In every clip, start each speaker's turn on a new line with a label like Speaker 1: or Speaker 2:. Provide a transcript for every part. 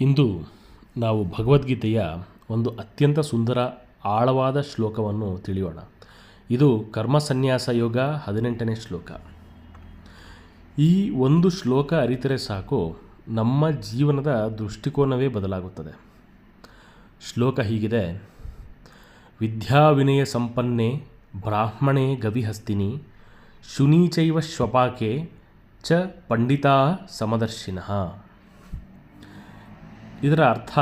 Speaker 1: ಇಂದು ನಾವು ಭಗವದ್ಗೀತೆಯ ಒಂದು ಅತ್ಯಂತ ಸುಂದರ, ಆಳವಾದ ಶ್ಲೋಕವನ್ನು ತಿಳಿಯೋಣ. ಇದು ಕರ್ಮ ಸನ್ಯಾಸ ಯೋಗ ಹದಿನೆಂಟನೇ ಶ್ಲೋಕ. ಈ ಒಂದು ಶ್ಲೋಕ ಅರಿತರೆ ಸಾಕು, ನಮ್ಮ ಜೀವನದ ದೃಷ್ಟಿಕೋನವೇ ಬದಲಾಗುತ್ತದೆ. ಶ್ಲೋಕ ಹೀಗಿದೆ, ವಿದ್ಯಾವಿನಯ ಸಂಪನ್ನೆ ಬ್ರಾಹ್ಮಣೆ ಗವಿಹಸ್ತಿನಿ, ಶುನೀಚೈವ ಶ್ವಪಾಕೆ ಚ ಪಂಡಿತಾ ಸಮದರ್ಶಿನಃ. ಇದರ ಅರ್ಥ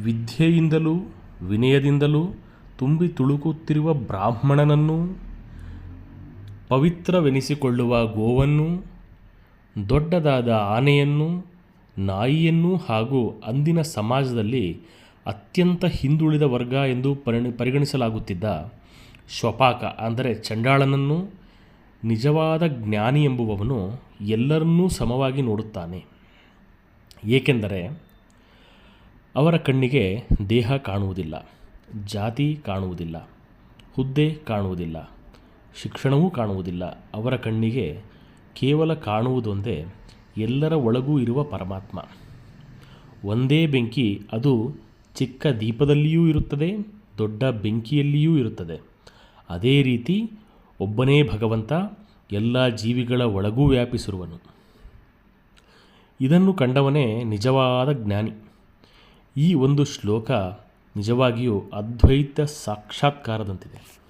Speaker 1: ವಿದ್ಯೆಯಿಂದಲೂ ವಿನಯದಿಂದಲೂ ತುಂಬಿ ತುಳುಕುತ್ತಿರುವ ಬ್ರಾಹ್ಮಣನನ್ನು, ಪವಿತ್ರವೆನಿಸಿಕೊಳ್ಳುವ ಗೋವನ್ನು, ದೊಡ್ಡದಾದ ಆನೆಯನ್ನು, ನಾಯಿಯನ್ನು ಹಾಗೂ ಅಂದಿನ ಸಮಾಜದಲ್ಲಿ ಅತ್ಯಂತ ಹಿಂದುಳಿದ ವರ್ಗ ಎಂದು ಪರಿಣಿ, ಪರಿಗಣಿಸಲಾಗುತ್ತಿದ್ದ ಶ್ವಪಾಕ ಅಂದರೆ ಚಂಡಾಳನನ್ನು ನಿಜವಾದ ಜ್ಞಾನಿ ಎಂಬುವವನು ಎಲ್ಲರನ್ನೂ ಸಮವಾಗಿ ನೋಡುತ್ತಾನೆ. ಏಕೆಂದರೆ ಅವರ ಕಣ್ಣಿಗೆ ದೇಹ ಕಾಣುವುದಿಲ್ಲ, ಜಾತಿ ಕಾಣುವುದಿಲ್ಲ, ಹುದ್ದೆ ಕಾಣುವುದಿಲ್ಲ, ಶಿಕ್ಷಣವೂ ಕಾಣುವುದಿಲ್ಲ. ಅವರ ಕಣ್ಣಿಗೆ ಕೇವಲ ಕಾಣುವುದೊಂದೇ ಎಲ್ಲರ ಒಳಗೂ ಇರುವ ಪರಮಾತ್ಮ. ಒಂದೇ ಬೆಂಕಿ, ಅದು ಚಿಕ್ಕ ದೀಪದಲ್ಲಿಯೂ ಇರುತ್ತದೆ, ದೊಡ್ಡ ಬೆಂಕಿಯಲ್ಲಿಯೂ ಇರುತ್ತದೆ. ಅದೇ ರೀತಿ ಒಬ್ಬನೇ ಭಗವಂತ ಎಲ್ಲ ಜೀವಿಗಳ ಒಳಗೂ ವ್ಯಾಪಿಸಿರುವನು. ಇದನ್ನು ಕಂಡವನೇ ನಿಜವಾದ ಜ್ಞಾನಿ. ಈ ಒಂದು ಶ್ಲೋಕ ನಿಜವಾಗಿಯೂ ಅದ್ವೈತ ಸಾಕ್ಷಾತ್ಕಾರದಂತಿದೆ.